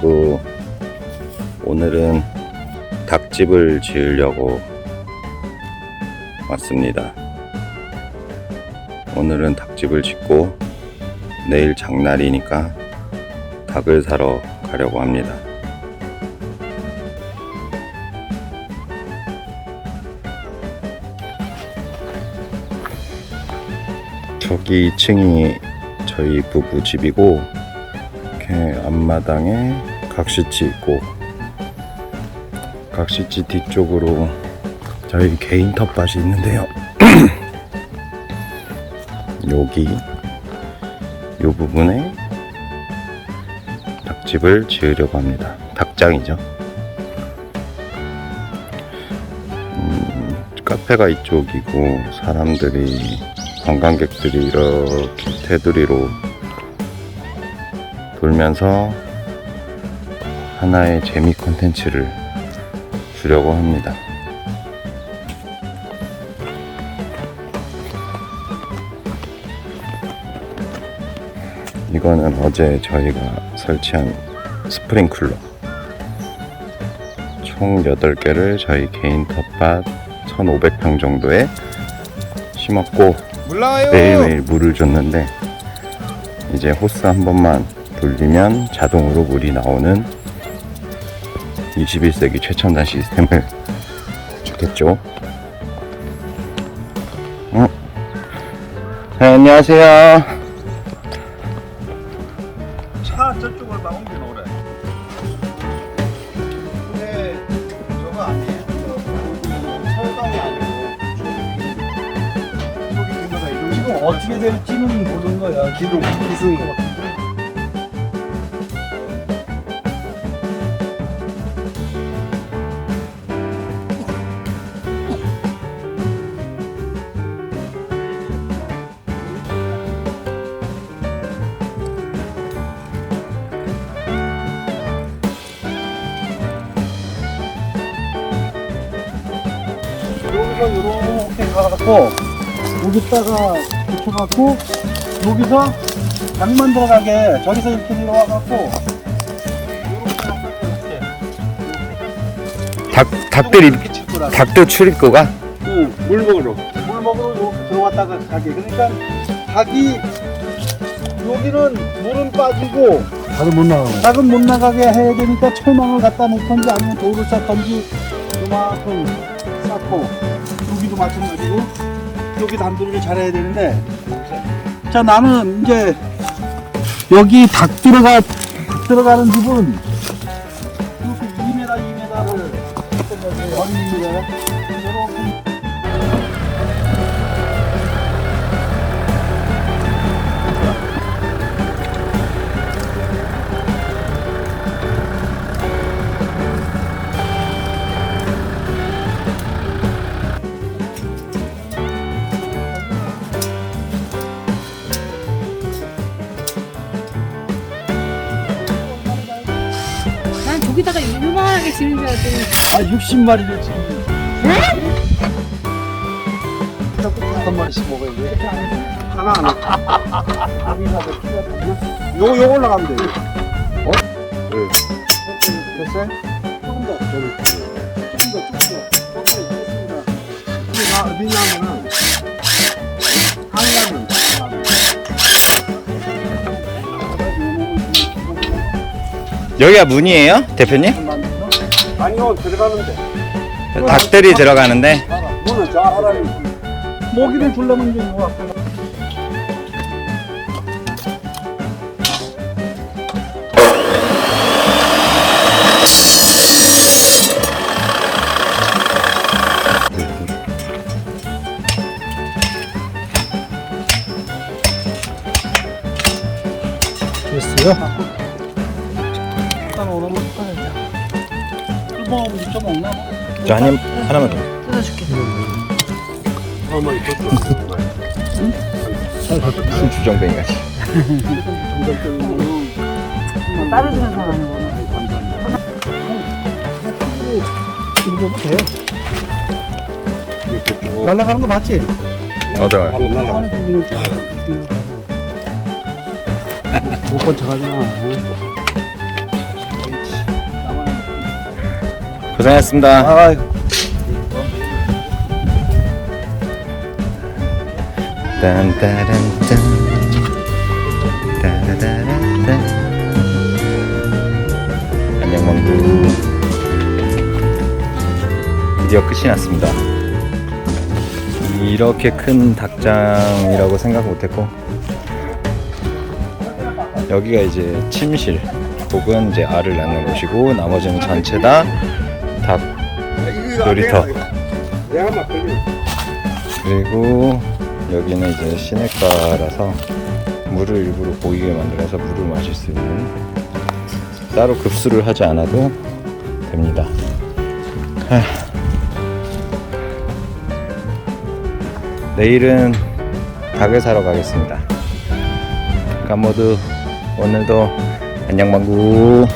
방구 오늘은 닭집을 지으려고 왔습니다. 오늘은 닭집을 짓고 내일 장날이니까 닭을 사러 가려고 합니다. 저기 2층이 저희 부부 집이고 이렇게 앞마당에 각시치 있고 각시치 뒤쪽으로 저희 개인 텃밭이 있는데요. 여기 요 부분에 닭집을 지으려고 합니다. 닭장이죠. 음, 카페가 이쪽이고 사람들이 관광객들이 이렇게 테두리로 돌면서 하나의 재미 콘텐츠를 주려고 합니다. 이거는 어제 저희가 설치한 스프링클러 총 8개를 저희 개인 텃밭 1500평 정도에 심었고. 매일매일 물을 줬는데 이제 호스 한 번만 돌리면 자동으로 물이 나오는 21세기 최첨단 시스템을 주겠죠. 어? 네, 안녕하세요. 차 저쪽을 막 옮겨 놓으래. 근데 저거 아니에요. 철강이 아니고 지금 어떻게 될지는 모르는 거야. 기둥. 여 기서 이렇게 가갖고 여기다가 붙여갖고 여기서 장만 들어가게 저기서 이렇게 내려와갖고 닭, 닭들이, 이렇게 칠 거라. 닭도 출입구가? 응, 물 먹으러. 물 먹으러 이렇게 들어왔다가 가게. 그러니까 닭이 여기는 물은 빠지고 다들 못 나가고 닭은 못 나가게 해야 되니까 철망을 갖다 놓던지 아니면 돌을 쌓던지 요만큼 쌓고 여기도 마찬가지고 여기 단도리를 잘해야 되는데. 자 나는 이제 여기 닭 들어가 닭 들어가는 집은 이렇게 2m 2m를 어린이를 이 저기다가 요만하게 지는 줄 알았더니 아 60마리를 지금 다섯 마리씩 먹어야 돼 하나 안 해. 요거 요거 올라가면 돼 어? 네 됐어요? 조금 더 조금 더 조금 더 이게 나 어디 나면은 여기가 문이에요? 대표님? 아니요 들어가는데 닭들이 들어가는데? 문은 저 앞에 모기를 주려면 이제 요 앞에 됐어요? 일단 오늘은 꺼내자 꿀봉하고 좀 먹나? 저 한, 입- 하나만 더. 뜯어줄게. 무슨 주정뱅이 같이. 따르주는 사람이구나. 이거 돼? 날아가는 거 봤지? 어서. 못 마. 고생하셨습니다. 아, 딴따란딴 따라라란딴 안녕 망구 드디어 끝이 났습니다. 이렇게 큰 닭장이라고 생각 못했고 여기가 이제 침실 혹은 이제 알을 낳는 곳이고 나머지는 전체 다닭 놀이터 그리고 여기는 이제 시내가라서 물을 일부러 보이게 만들어서 물을 마실 수 있는 따로 급수를 하지 않아도 됩니다. 하. 내일은 닭을 사러 가겠습니다. 그러니까 모두 오늘도 안녕 방구